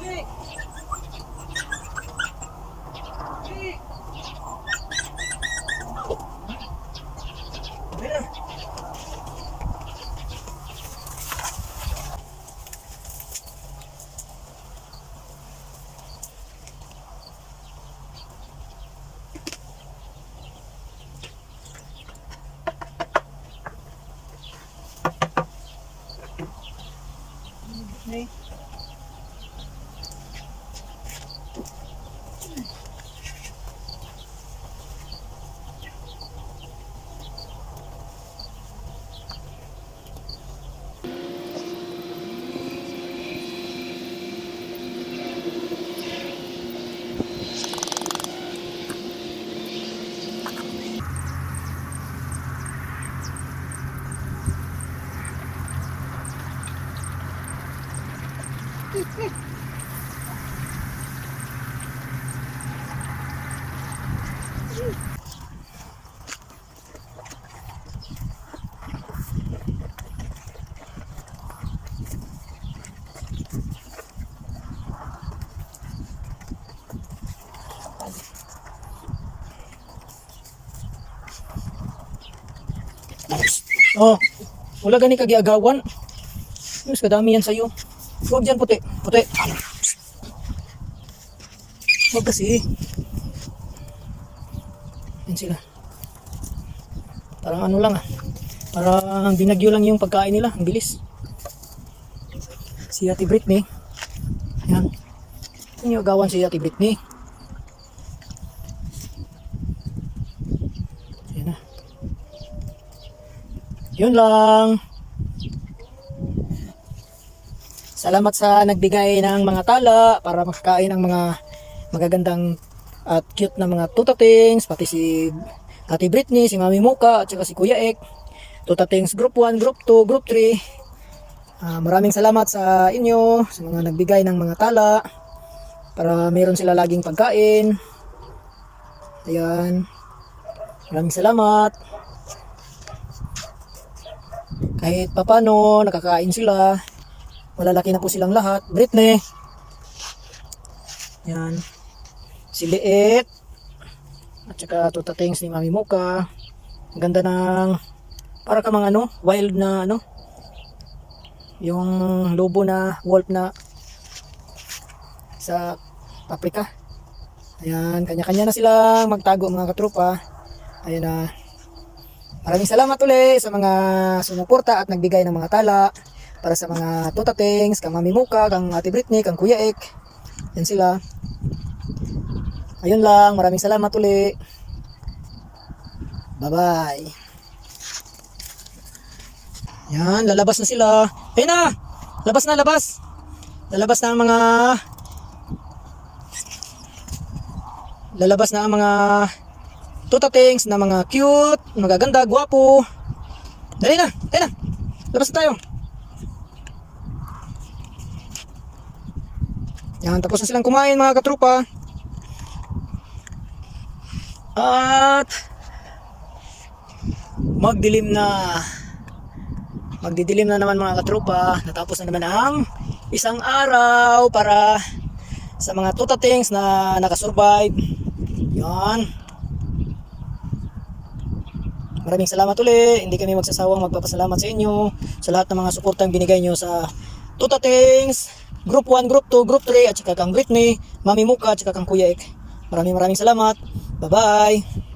Lui. đi. Oh, wala gani kagiagawan. Mas kadami yan sa'yo. Huwag dyan puti. Puti. Huwag kasi. Yan sila. Parang ano lang ah. Parang binagyo lang yung pagkain nila. Ang bilis. Si Ate Britney. Yan. Yan yung agawan si Ate Britney. Yan na. Yun lang. Salamat sa nagbigay ng mga tala para makakain ng mga magagandang at cute na mga tutatings, pati si Ate Britney, si Mami Muka, at saka si Kuya Ek. Tutatings Group 1, Group 2, Group 3. Ah, maraming salamat sa inyo, sa mga nagbigay ng mga tala para meron sila laging pagkain. Ayan. Maraming salamat kahit papano nakakain sila malalaki na po silang lahat. Britney. Yan. Si Liit at saka tutatings ni Mami Mocha. Ang ganda ng para ka mga ano wild na ano. Yung lobo na wolf na sa paprika. Ayan kanya-kanya na silang magtago mga katropa ayan na. Maraming salamat ulit sa mga sumuporta at nagbigay ng mga tala para sa mga tutatings, kang Mami Muka, kang Ate Britney, kang Kuya Ek. Yan sila. Ayun lang, maraming salamat ulit. Bye-bye. Yan, lalabas na sila. Ayun na! Labas na, labas! Lalabas na ang mga... Lalabas na ang mga tutatings na mga cute, magaganda, gwapo. Dali na, dali na. Labas na tayo. Yan, tapos na silang kumain mga katrupa. At magdilim na. Magdidilim na naman mga katrupa. Natapos na naman ang isang araw para sa mga tutatings na nakasurvive. Yan. Maraming salamat uli. Hindi kami magsasawang magpapasalamat sa inyo sa lahat ng mga suportang binigay nyo sa Tutatings, Group 1, Group 2, Group 3, at saka kang Britney, Mami Muka, at saka kang Kuya Ek. Maraming maraming salamat. Bye-bye.